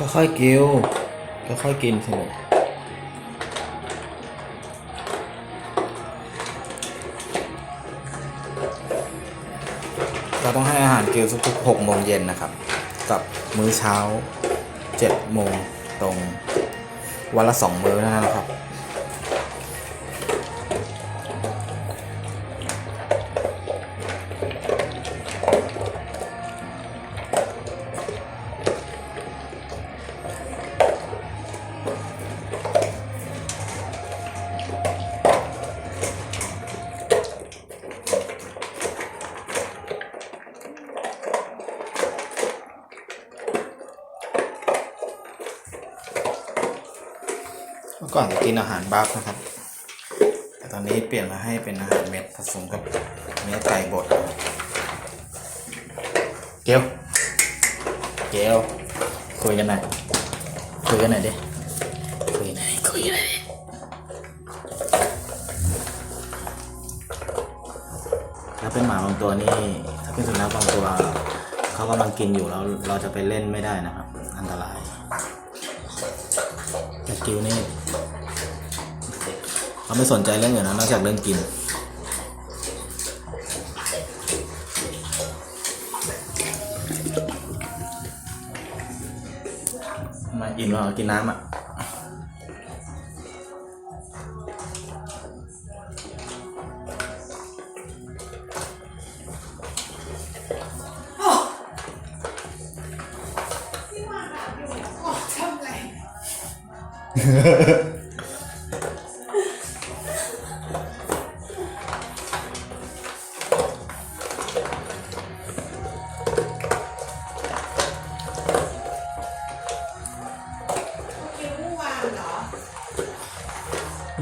ค่อยๆกิวค่อยๆกินสนุกเราต้องให้อาหารกิวทุกๆหกโมงเย็นนะครับ กับมื้อเช้าเจ็ดโมงตรงวันละสองมื้อเท่านั้นนะครับ เมื่อก่อนจะกินอาหารบัฟนะครับ แต่ตอนนี้เปลี่ยนมาให้เป็นอาหารเม็ดผสมกับเนื้อไก่บดเกลเกลคุยกันหน่อยคุยกันหน่อยดิคุยหน่อยคุยกันหน่อยถ้าเป็นหมาบางตัวนี่ถ้าเป็นสุนัขบางตัวเขากำลังกินอยู่แล้วเราจะไปเล่นไม่ได้นะครับ อันตราย กิวนี่เขาไม่สนใจเรื่องอื่นนะนอกจากเรื่องกินมากินเหรอกินน้ำอะ ว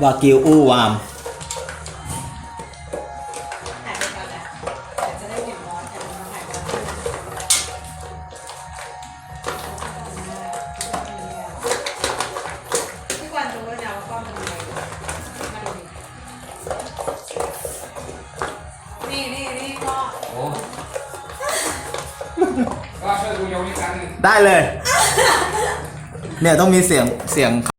ากิว ก็ช่วยดูโยนิกันได้เลย เนี่ยต้องมีเสียงเสียง